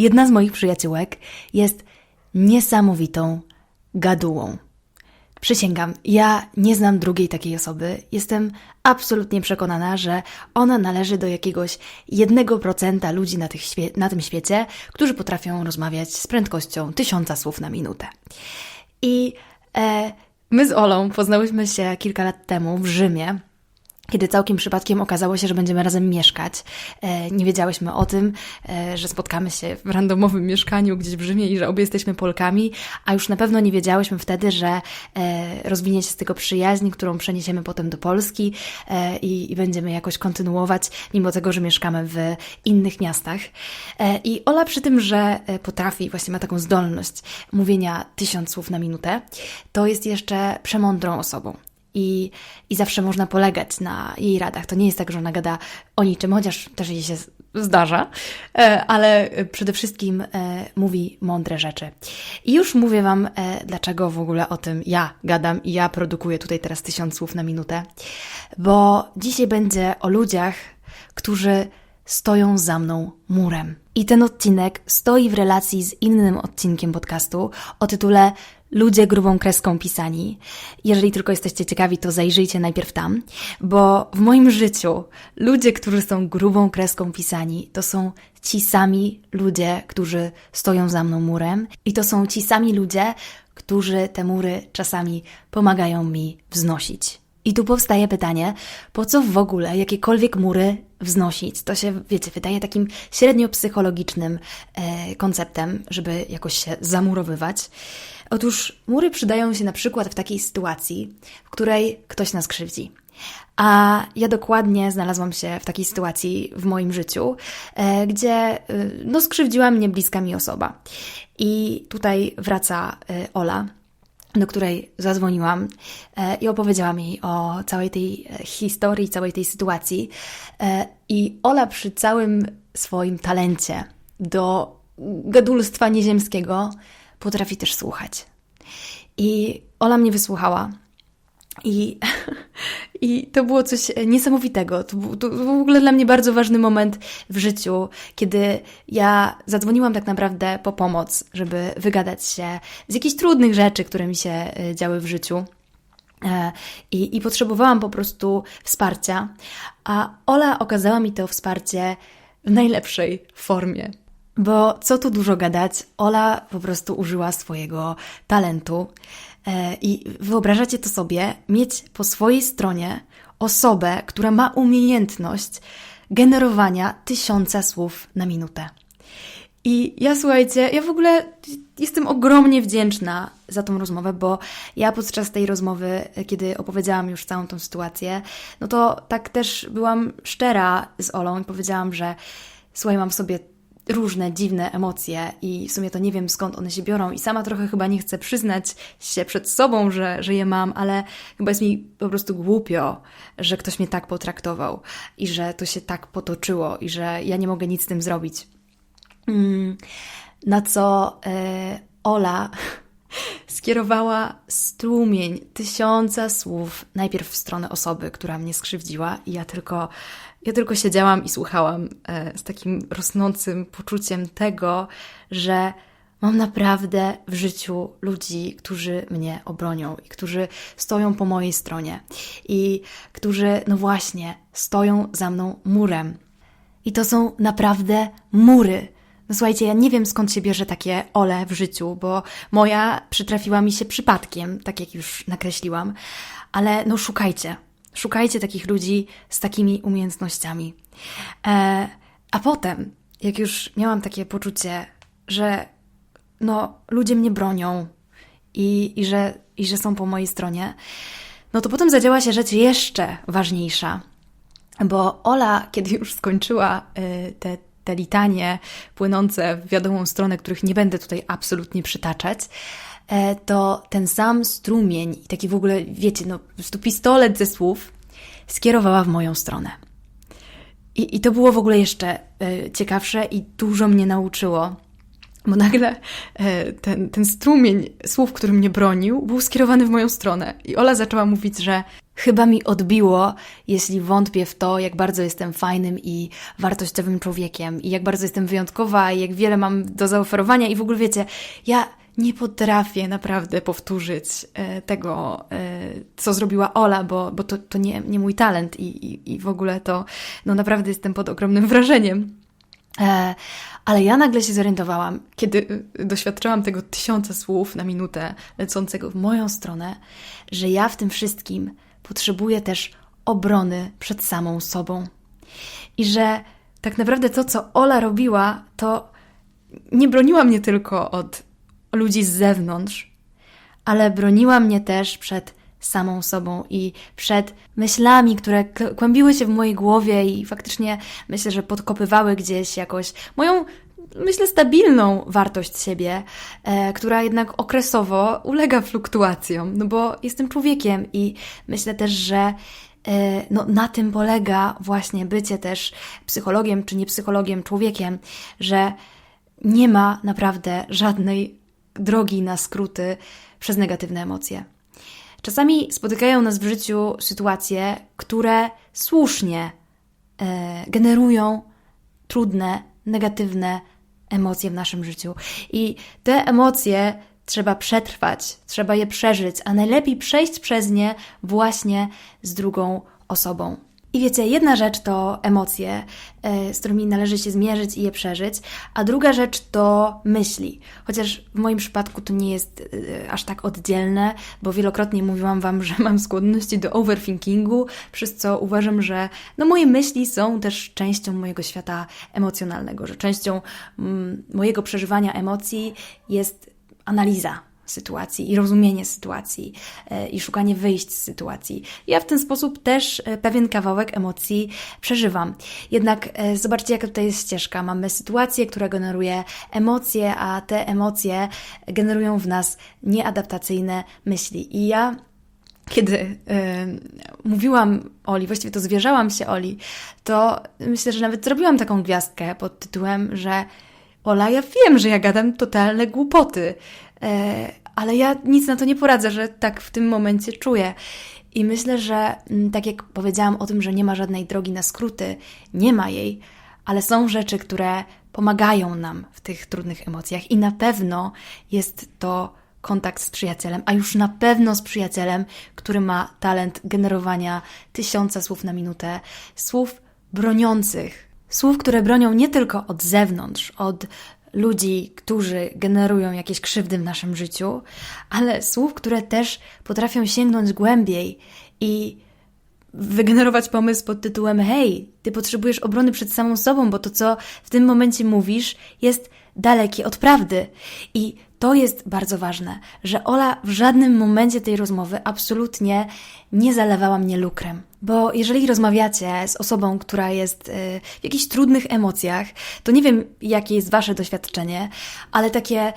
Jedna z moich przyjaciółek jest niesamowitą gadułą. Przysięgam, ja nie znam drugiej takiej osoby. Jestem absolutnie przekonana, że ona należy do jakiegoś jednego procenta ludzi na, tych świe- na tym świecie, którzy potrafią rozmawiać z prędkością tysiąca słów na minutę. I e, my z Olą poznałyśmy się kilka lat temu w Rzymie kiedy całkiem przypadkiem okazało się, że będziemy razem mieszkać. E, nie wiedziałyśmy o tym, e, że spotkamy się w randomowym mieszkaniu gdzieś w Rzymie i że obie jesteśmy Polkami, a już na pewno nie wiedziałyśmy wtedy, że e, rozwinie się z tego przyjaźń, którą przeniesiemy potem do Polski i, i będziemy jakoś kontynuować, mimo tego, że mieszkamy w innych miastach. I Ola przy tym, że potrafi, właśnie ma taką zdolność mówienia tysiąc słów na minutę, to jest jeszcze przemądrą osobą i, i zawsze można polegać na jej radach. To nie jest tak, że ona gada o niczym, chociaż też jej się zdarza, e, ale przede wszystkim e, mówi mądre rzeczy. I już mówię Wam, e, dlaczego w ogóle o tym ja gadam i ja produkuję tutaj teraz tysiąc słów na minutę, bo dzisiaj będzie o ludziach, którzy stoją za mną murem. I ten odcinek stoi w relacji z innym odcinkiem podcastu o tytule Ludzie grubą kreską pisani. Jeżeli tylko jesteście ciekawi, to zajrzyjcie najpierw tam, bo w moim życiu ludzie, którzy są grubą kreską pisani, to są ci sami ludzie, którzy stoją za mną murem i to są ci sami ludzie, którzy te mury czasami pomagają mi wznosić. I tu powstaje pytanie, po co w ogóle jakiekolwiek mury wznosić? To się, wiecie, wydaje takim średnio psychologicznym e, konceptem, żeby jakoś się zamurowywać. Otóż mury przydają się na przykład w takiej sytuacji, w której ktoś nas krzywdzi. A ja dokładnie znalazłam się w takiej sytuacji w moim życiu, e, gdzie e, no, skrzywdziła mnie bliska mi osoba. I tutaj wraca e, Ola, do której zadzwoniłam i opowiedziałam jej o całej tej historii, całej tej sytuacji. I Ola przy całym swoim talencie do gadulstwa nieziemskiego potrafi też słuchać. I Ola mnie wysłuchała. I, I to było coś niesamowitego. To był, to był w ogóle dla mnie bardzo ważny moment w życiu, kiedy ja zadzwoniłam tak naprawdę po pomoc, żeby wygadać się z jakichś trudnych rzeczy, które mi się e, działy w życiu. E, I, I potrzebowałam po prostu wsparcia, a Ola okazała mi to wsparcie w najlepszej formie. Bo co tu dużo gadać, Ola po prostu użyła swojego talentu. E, I wyobrażacie to sobie, mieć po swojej stronie osobę, która ma umiejętność generowania tysiąca słów na minutę. I ja słuchajcie, ja w ogóle jestem ogromnie wdzięczna za tą rozmowę, bo ja podczas tej rozmowy, kiedy opowiedziałam już całą tą sytuację, no to tak też byłam szczera z Olą i powiedziałam, że słuchaj, mam w sobie różne dziwne emocje i w sumie to nie wiem skąd one się biorą i sama trochę chyba nie chcę przyznać się przed sobą, że, że je mam, ale chyba jest mi po prostu głupio, że ktoś mnie tak potraktował i że to się tak potoczyło i że ja nie mogę nic z tym zrobić. Mm, na co e, Ola skierowała strumień tysiąca słów najpierw w stronę osoby, która mnie skrzywdziła i ja tylko ja tylko siedziałam i słuchałam e, z takim rosnącym poczuciem tego, że mam naprawdę w życiu ludzi, którzy mnie obronią i którzy stoją po mojej stronie i którzy, no właśnie, stoją za mną murem. I to są naprawdę mury. No słuchajcie, ja nie wiem skąd się bierze takie ole w życiu, bo moja przytrafiła mi się przypadkiem, tak jak już nakreśliłam, ale no szukajcie, Szukajcie takich ludzi z takimi umiejętnościami. E, a potem, jak już miałam takie poczucie, że no, ludzie mnie bronią i, i, że, i że są po mojej stronie, no to potem zadziała się rzecz jeszcze ważniejsza. Bo Ola, kiedy już skończyła y, te, te litanie płynące w wiadomą stronę, których nie będę tutaj absolutnie przytaczać, E, to ten sam strumień i taki w ogóle, wiecie, no pistolet ze słów skierowała w moją stronę. I, i to było w ogóle jeszcze e, ciekawsze i dużo mnie nauczyło, bo nagle e, ten, ten strumień słów, który mnie bronił, był skierowany w moją stronę. I Ola zaczęła mówić, że chyba mi odbiło, jeśli wątpię w to, jak bardzo jestem fajnym i wartościowym człowiekiem, i jak bardzo jestem wyjątkowa, i jak wiele mam do zaoferowania, i w ogóle wiecie, ja nie potrafię naprawdę powtórzyć e, tego, e, co zrobiła Ola, bo, bo to, to nie, nie mój talent i, i, i w ogóle to, no naprawdę jestem pod ogromnym wrażeniem. E, ale ja nagle się zorientowałam, kiedy doświadczałam tego tysiąca słów na minutę lecącego w moją stronę, że ja w tym wszystkim potrzebuję też obrony przed samą sobą. I że tak naprawdę to, co Ola robiła, to nie broniła mnie tylko od ludzi z zewnątrz, ale broniła mnie też przed samą sobą i przed myślami, które kłębiły się w mojej głowie i faktycznie myślę, że podkopywały gdzieś jakoś moją, myślę, stabilną wartość siebie, e, która jednak okresowo ulega fluktuacjom, no bo jestem człowiekiem i myślę też, że e, no, na tym polega właśnie bycie też psychologiem czy nie psychologiem, człowiekiem, że nie ma naprawdę żadnej drogi na skróty przez negatywne emocje. Czasami spotykają nas w życiu sytuacje, które słusznie e, generują trudne, negatywne emocje w naszym życiu. I te emocje trzeba przetrwać, trzeba je przeżyć, a najlepiej przejść przez nie właśnie z drugą osobą. I wiecie, jedna rzecz to emocje, e, z którymi należy się zmierzyć i je przeżyć, a druga rzecz to myśli. Chociaż w moim przypadku to nie jest e, aż tak oddzielne, bo wielokrotnie mówiłam Wam, że mam skłonności do overthinkingu, przez co uważam, że no, moje myśli są też częścią mojego świata emocjonalnego, że częścią mm, mojego przeżywania emocji jest analiza sytuacji i rozumienie sytuacji e, i szukanie wyjść z sytuacji. Ja w ten sposób też e, pewien kawałek emocji przeżywam. Jednak e, zobaczcie, jaka tutaj jest ścieżka. Mamy sytuację, która generuje emocje, a te emocje generują w nas nieadaptacyjne myśli. I ja kiedy mówiłam Oli, właściwie to zwierzałam się Oli, to myślę, że nawet zrobiłam taką gwiazdkę pod tytułem, że Ola, ja wiem, że ja gadam totalne głupoty, ale ja nic na to nie poradzę, że tak w tym momencie czuję. I myślę, że mm, tak jak powiedziałam o tym, że nie ma żadnej drogi na skróty, nie ma jej, ale są rzeczy, które pomagają nam w tych trudnych emocjach. I na pewno jest to kontakt z przyjacielem, a już na pewno z przyjacielem, który ma talent generowania tysiąca słów na minutę, słów broniących, słów, które bronią nie tylko od zewnątrz, od ludzi, którzy generują jakieś krzywdy w naszym życiu, ale słów, które też potrafią sięgnąć głębiej i wygenerować pomysł pod tytułem: Hej, ty potrzebujesz obrony przed samą sobą, bo to, co w tym momencie mówisz, jest dalekie od prawdy. I to jest bardzo ważne, że Ola w żadnym momencie tej rozmowy absolutnie nie zalewała mnie lukrem. Bo jeżeli rozmawiacie z osobą, która jest y, w jakichś trudnych emocjach, to nie wiem, jakie jest Wasze doświadczenie, ale takie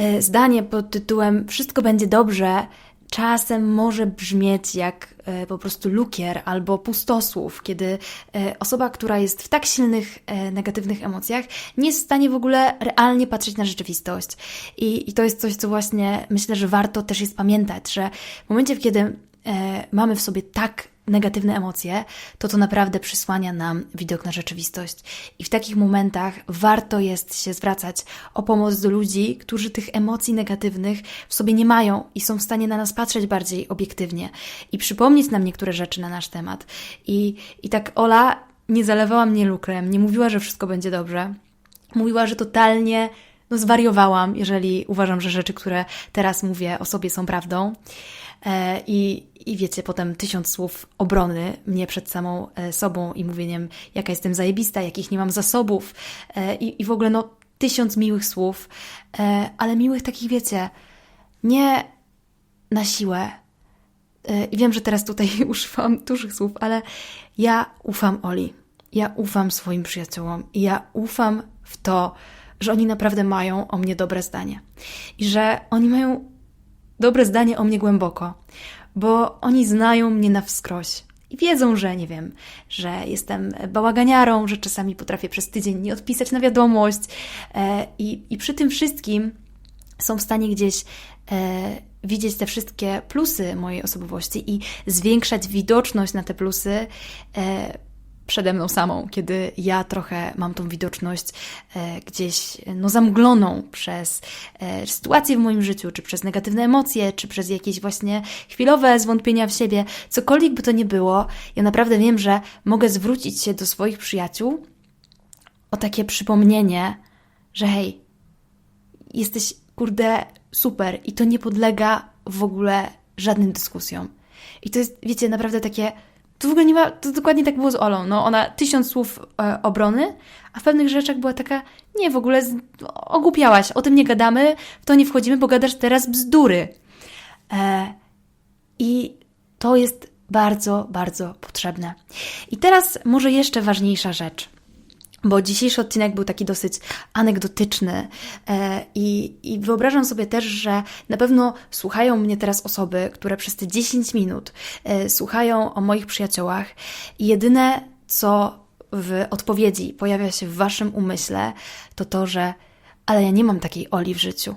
y, zdanie pod tytułem Wszystko będzie dobrze czasem może brzmieć jak e, po prostu lukier albo pustosłów, kiedy e, osoba, która jest w tak silnych e, negatywnych emocjach, nie jest w stanie w ogóle realnie patrzeć na rzeczywistość. I, i to jest coś, co właśnie myślę, że warto też jest pamiętać, że w momencie, kiedy mamy w sobie tak negatywne emocje, to to naprawdę przysłania nam widok na rzeczywistość. I w takich momentach warto jest się zwracać o pomoc do ludzi, którzy tych emocji negatywnych w sobie nie mają i są w stanie na nas patrzeć bardziej obiektywnie i przypomnieć nam niektóre rzeczy na nasz temat. I, i tak Ola nie zalewała mnie lukrem, nie mówiła, że wszystko będzie dobrze. Mówiła, że totalnie no zwariowałam, jeżeli uważam, że rzeczy, które teraz mówię o sobie są prawdą. E, I, I wiecie, potem tysiąc słów obrony mnie przed samą e, sobą i mówieniem, jaka jestem zajebista, jakich nie mam zasobów e, i, i w ogóle no tysiąc miłych słów, ale miłych takich, wiecie, nie na siłę. I wiem, że teraz tutaj używam dużych słów, ale ja ufam Oli. Ja ufam swoim przyjaciołom i ja ufam w to, że oni naprawdę mają o mnie dobre zdanie. I że oni mają dobre zdanie o mnie głęboko, bo oni znają mnie na wskroś. I wiedzą, że nie wiem, że jestem bałaganiarą, że czasami potrafię przez tydzień nie odpisać na wiadomość. E, i, I przy tym wszystkim są w stanie gdzieś e, widzieć te wszystkie plusy mojej osobowości i zwiększać widoczność na te plusy e, przede mną samą, kiedy ja trochę mam tą widoczność e, gdzieś no, zamgloną przez e, sytuacje w moim życiu, czy przez negatywne emocje, czy przez jakieś właśnie chwilowe zwątpienia w siebie, cokolwiek by to nie było, ja naprawdę wiem, że mogę zwrócić się do swoich przyjaciół o takie przypomnienie, że hej, jesteś kurde super i to nie podlega w ogóle żadnym dyskusjom. I to jest, wiecie, naprawdę takie. To w ogóle nie ma. To dokładnie tak było z Olą. No, ona tysiąc słów e, obrony, a w pewnych rzeczach była taka. Nie, w ogóle z, ogłupiałaś, o tym nie gadamy, w to nie wchodzimy, bo gadasz teraz bzdury. E, I to jest bardzo, bardzo potrzebne. I teraz może jeszcze ważniejsza rzecz bo dzisiejszy odcinek był taki dosyć anegdotyczny e, i, i, wyobrażam sobie też, że na pewno słuchają mnie teraz osoby, które przez te 10 minut e, słuchają o moich przyjaciołach i jedyne, co w odpowiedzi pojawia się w waszym umyśle, to to, że ale ja nie mam takiej Oli w życiu.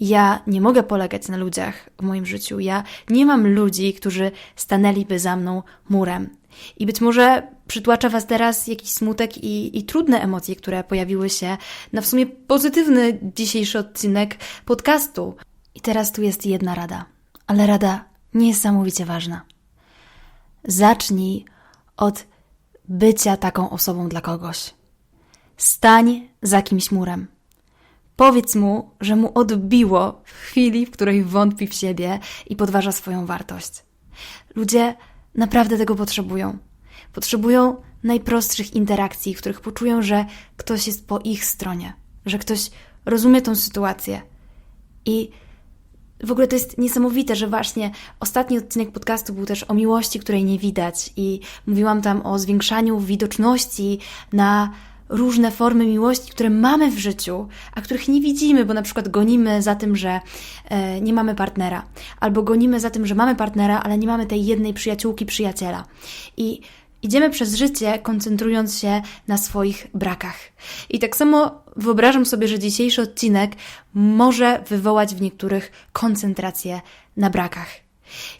Ja nie mogę polegać na ludziach w moim życiu. Ja nie mam ludzi, którzy stanęliby za mną murem. I być może przytłacza Was teraz jakiś smutek i, i trudne emocje, które pojawiły się na w sumie pozytywny dzisiejszy odcinek podcastu. I teraz tu jest jedna rada, ale rada niesamowicie ważna. Zacznij od bycia taką osobą dla kogoś. Stań za kimś murem. Powiedz mu, że mu odbiło w chwili, w której wątpi w siebie i podważa swoją wartość. Ludzie naprawdę tego potrzebują. Potrzebują najprostszych interakcji, w których poczują, że ktoś jest po ich stronie, że ktoś rozumie tą sytuację. I w ogóle to jest niesamowite, że właśnie ostatni odcinek podcastu był też o miłości, której nie widać, i mówiłam tam o zwiększaniu widoczności na różne formy miłości, które mamy w życiu, a których nie widzimy, bo na przykład gonimy za tym, że e, nie mamy partnera, albo gonimy za tym, że mamy partnera, ale nie mamy tej jednej przyjaciółki, przyjaciela. I Idziemy przez życie koncentrując się na swoich brakach. I tak samo wyobrażam sobie, że dzisiejszy odcinek może wywołać w niektórych koncentrację na brakach.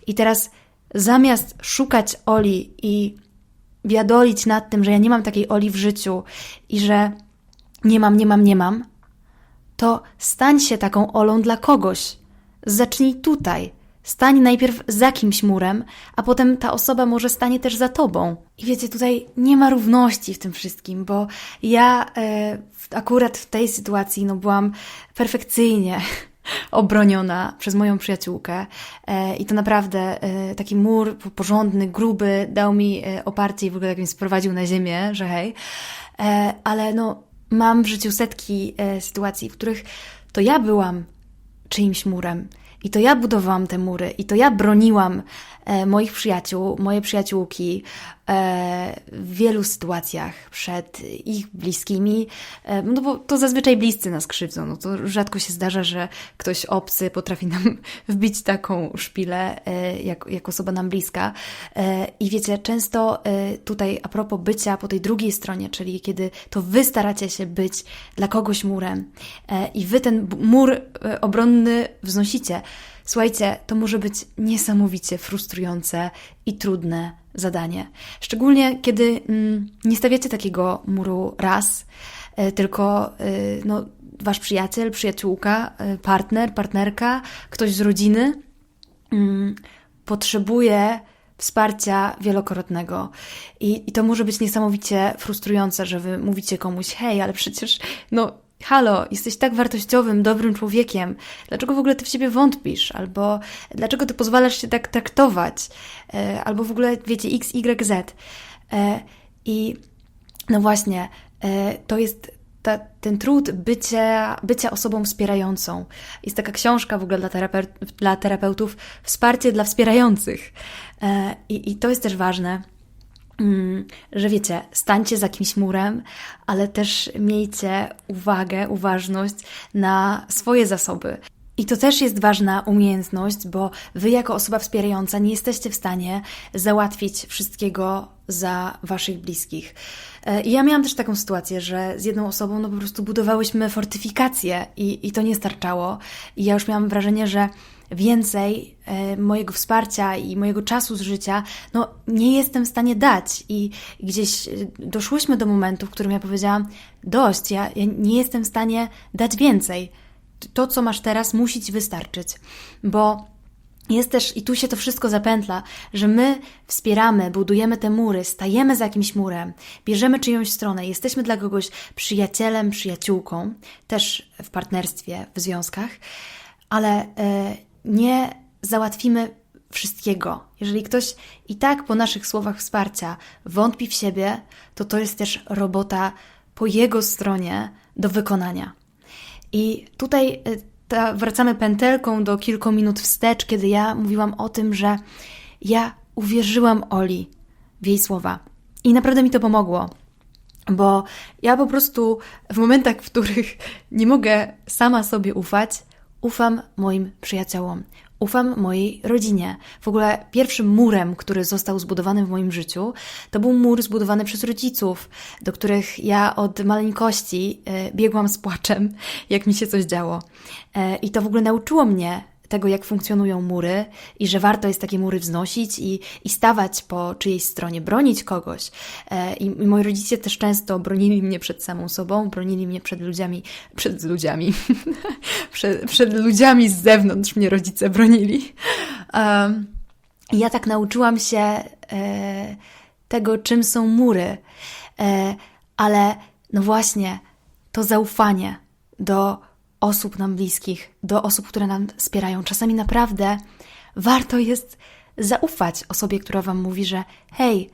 I teraz zamiast szukać Oli i biadolić nad tym, że ja nie mam takiej Oli w życiu i że nie mam, nie mam, nie mam, to stań się taką Olą dla kogoś. Zacznij tutaj. Stań najpierw za kimś murem, a potem ta osoba może stanie też za tobą. I wiecie, tutaj nie ma równości w tym wszystkim, bo ja e, akurat w tej sytuacji no, byłam perfekcyjnie obroniona przez moją przyjaciółkę. E, i to naprawdę e, taki mur porządny, gruby dał mi e, oparcie i w ogóle tak mnie sprowadził na ziemię, że hej, ale no mam w życiu setki sytuacji, w których to ja byłam czyimś murem. I to ja budowałam te mury, i to ja broniłam moich przyjaciół, moje przyjaciółki w wielu sytuacjach przed ich bliskimi, e, no bo to zazwyczaj bliscy nas krzywdzą. No to rzadko się zdarza, że ktoś obcy potrafi nam wbić taką szpilę, e, jak, jak osoba nam bliska. E, I wiecie, często e, tutaj a propos bycia po tej drugiej stronie, czyli kiedy to wy staracie się być dla kogoś murem i wy ten mur obronny wznosicie, Słuchajcie, to może być niesamowicie frustrujące i trudne zadanie. Szczególnie kiedy mm, nie stawiacie takiego muru raz, y, tylko y, no, wasz przyjaciel, przyjaciółka, y, partner, partnerka, ktoś z rodziny mm, potrzebuje wsparcia wielokrotnego. I, I to może być niesamowicie frustrujące, że wy mówicie komuś, hej, ale przecież no Halo, jesteś tak wartościowym, dobrym człowiekiem. Dlaczego w ogóle ty w siebie wątpisz? Albo dlaczego ty pozwalasz się tak traktować? E, albo w ogóle, wiecie, X, Y, Z. E, I no właśnie, e, to jest ta, ten trud bycia, bycia osobą wspierającą. Jest taka książka w ogóle dla, dla terapeutów, Wsparcie dla wspierających. I, I to jest też ważne że wiecie, stańcie za kimś murem, ale też miejcie uwagę, uważność na swoje zasoby. I to też jest ważna umiejętność, bo wy, jako osoba wspierająca, nie jesteście w stanie załatwić wszystkiego za waszych bliskich. E, I ja miałam też taką sytuację, że z jedną osobą no po prostu budowałyśmy fortyfikację i, i to nie starczało. I ja już miałam wrażenie, że więcej e, mojego wsparcia i mojego czasu z życia, no nie jestem w stanie dać. I gdzieś e, doszłyśmy do momentu, w którym ja powiedziałam: Dość, ja, ja nie jestem w stanie dać więcej. To, co masz teraz, musi ci wystarczyć, bo jest też, i tu się to wszystko zapętla, że my wspieramy, budujemy te mury, stajemy za jakimś murem, bierzemy czyjąś stronę, jesteśmy dla kogoś przyjacielem, przyjaciółką, też w partnerstwie, w związkach, ale e, nie załatwimy wszystkiego. Jeżeli ktoś i tak po naszych słowach wsparcia wątpi w siebie, to to jest też robota po jego stronie do wykonania. I tutaj e, ta, wracamy pętelką do kilku minut wstecz, kiedy ja mówiłam o tym, że ja uwierzyłam Oli w jej słowa. I naprawdę mi to pomogło. Bo ja po prostu w momentach, w których nie mogę sama sobie ufać, ufam moim przyjaciołom, ufam mojej rodzinie. W ogóle pierwszym murem, który został zbudowany w moim życiu, to był mur zbudowany przez rodziców, do których ja od maleńkości e, biegłam z płaczem, jak mi się coś działo. E, I to w ogóle nauczyło mnie tego, jak funkcjonują mury i że warto jest takie mury wznosić i, i stawać po czyjejś stronie, bronić kogoś. E, I, I moi rodzice też często bronili mnie przed samą sobą, bronili mnie przed ludziami, przed ludziami, przed, przed ludziami z zewnątrz mnie rodzice bronili. Um, ja tak nauczyłam się e, tego, czym są mury. E, ale no właśnie, to zaufanie do osób nam bliskich, do osób, które nam wspierają. Czasami naprawdę warto jest zaufać osobie, która wam mówi, że hej,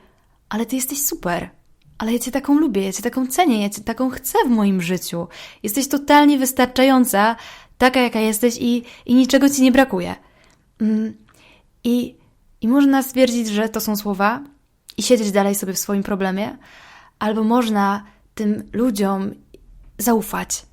ale ty jesteś super, ale ja cię taką lubię, ja cię taką cenię, ja cię taką chcę w moim życiu. Jesteś totalnie wystarczająca, taka jaka jesteś i, i niczego ci nie brakuje. Mm, I, I można stwierdzić, że to są słowa i siedzieć dalej sobie w swoim problemie, albo można tym ludziom zaufać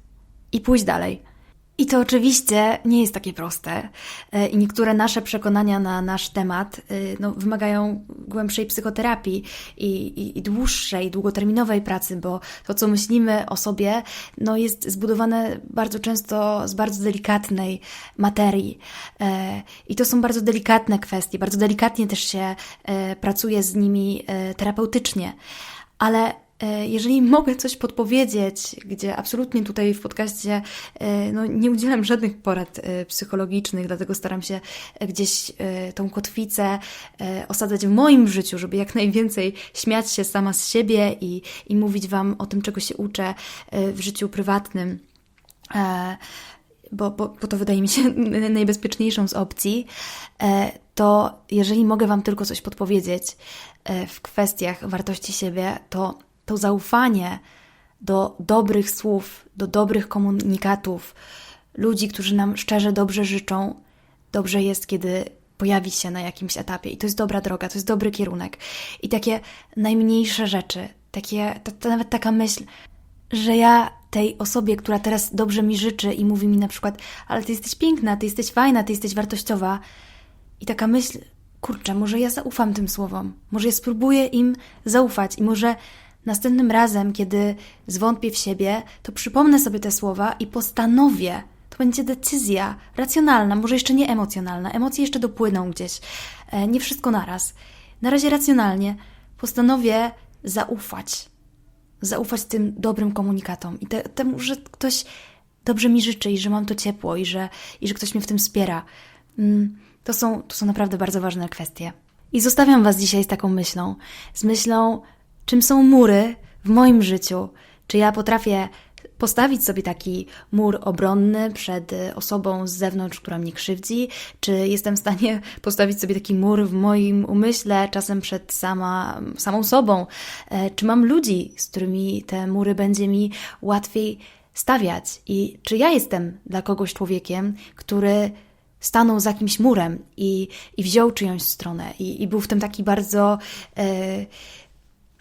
i pójść dalej. I to oczywiście nie jest takie proste. E, I niektóre nasze przekonania na nasz temat e, no, wymagają głębszej psychoterapii i, i, i, dłuższej, długoterminowej pracy, bo to, co myślimy o sobie, no, jest zbudowane bardzo często z bardzo delikatnej materii. E, I to są bardzo delikatne kwestie, bardzo delikatnie też się pracuje z nimi terapeutycznie. Ale jeżeli mogę coś podpowiedzieć, gdzie absolutnie tutaj w podcaście e, no, nie udzielam żadnych porad e, psychologicznych, dlatego staram się gdzieś tą kotwicę osadzać w moim życiu, żeby jak najwięcej śmiać się sama z siebie i, i mówić Wam o tym, czego się uczę w życiu prywatnym. Bo, bo, bo to wydaje mi się najbezpieczniejszą z opcji, to jeżeli mogę Wam tylko coś podpowiedzieć w kwestiach wartości siebie, to to zaufanie do dobrych słów, do dobrych komunikatów, ludzi, którzy nam szczerze dobrze życzą, dobrze jest, kiedy pojawi się na jakimś etapie. I to jest dobra droga, to jest dobry kierunek. I takie najmniejsze rzeczy, takie, to, to nawet taka myśl, że ja tej osobie, która teraz dobrze mi życzy i mówi mi na przykład, ale ty jesteś piękna, ty jesteś fajna, ty jesteś wartościowa. I taka myśl, kurczę, może ja zaufam tym słowom, może ja spróbuję im zaufać i może Następnym razem, kiedy zwątpię w siebie, to przypomnę sobie te słowa i postanowię. To będzie decyzja racjonalna, może jeszcze nie emocjonalna. Emocje jeszcze dopłyną gdzieś. E, nie wszystko naraz. Na razie racjonalnie postanowię zaufać. Zaufać tym dobrym komunikatom i te, temu, że ktoś dobrze mi życzy i że mam to ciepło i że, i że ktoś mnie w tym wspiera. Mm, to są, to są naprawdę bardzo ważne kwestie. I zostawiam Was dzisiaj z taką myślą. Z myślą, czym są mury w moim życiu. Czy ja potrafię postawić sobie taki mur obronny przed osobą z zewnątrz, która mnie krzywdzi, czy jestem w stanie postawić sobie taki mur w moim umyśle, czasem przed sama, samą sobą, e, czy mam ludzi, z którymi te mury będzie mi łatwiej stawiać? I czy ja jestem dla kogoś człowiekiem, który stanął za jakimś murem i, i wziął czyjąś stronę? I, i był w tym taki bardzo... E,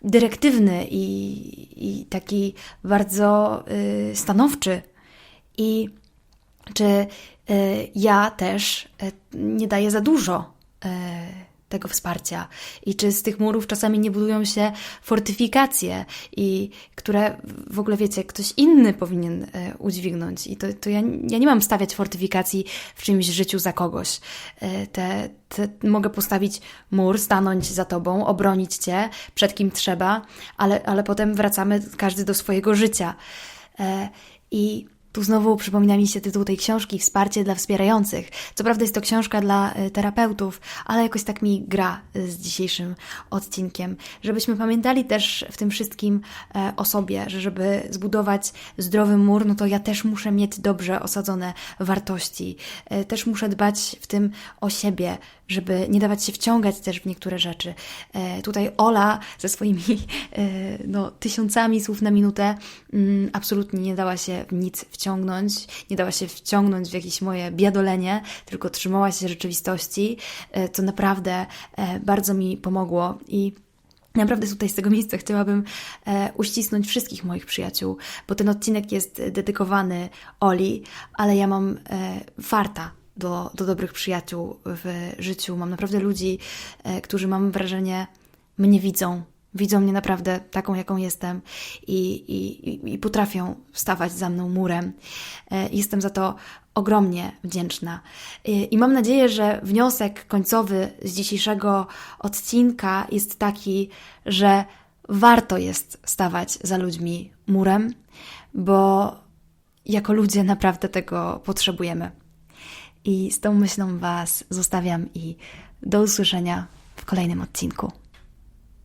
dyrektywny i, i taki bardzo y, stanowczy. I czy e, ja też e, nie daję za dużo e, tego wsparcia i czy z tych murów czasami nie budują się fortyfikacje i które w ogóle wiecie, ktoś inny powinien e, udźwignąć i to, to ja, ja nie mam stawiać fortyfikacji w czyimś życiu za kogoś. E, te, te, mogę postawić mur, stanąć za tobą, obronić cię przed kim trzeba, ale, ale potem wracamy każdy do swojego życia. E, I tu znowu przypomina mi się tytuł tej książki Wsparcie dla wspierających. Co prawda jest to książka dla y, terapeutów, ale jakoś tak mi gra z dzisiejszym odcinkiem. Żebyśmy pamiętali też w tym wszystkim e, o sobie, że żeby zbudować zdrowy mur, no to ja też muszę mieć dobrze osadzone wartości. E, Też muszę dbać w tym o siebie, żeby nie dawać się wciągać też w niektóre rzeczy. E, Tutaj Ola ze swoimi e, no, tysiącami słów na minutę mm, absolutnie nie dała się w nic wciągnąć, nie dała się wciągnąć w jakieś moje biadolenie, tylko trzymała się rzeczywistości, e, co naprawdę e, bardzo mi pomogło i Naprawdę tutaj z tego miejsca chciałabym e, uścisnąć wszystkich moich przyjaciół, bo ten odcinek jest dedykowany Oli, ale ja mam e, farta do, do dobrych przyjaciół w życiu. Mam naprawdę ludzi, e, którzy mam wrażenie mnie widzą. Widzą mnie naprawdę taką, jaką jestem i, i, i- potrafią stawać za mną murem. E, Jestem za to ogromnie wdzięczna. I i mam nadzieję, że wniosek końcowy z dzisiejszego odcinka jest taki, że warto jest stawać za ludźmi murem, bo jako ludzie naprawdę tego potrzebujemy. I z tą myślą Was zostawiam i do usłyszenia w kolejnym odcinku.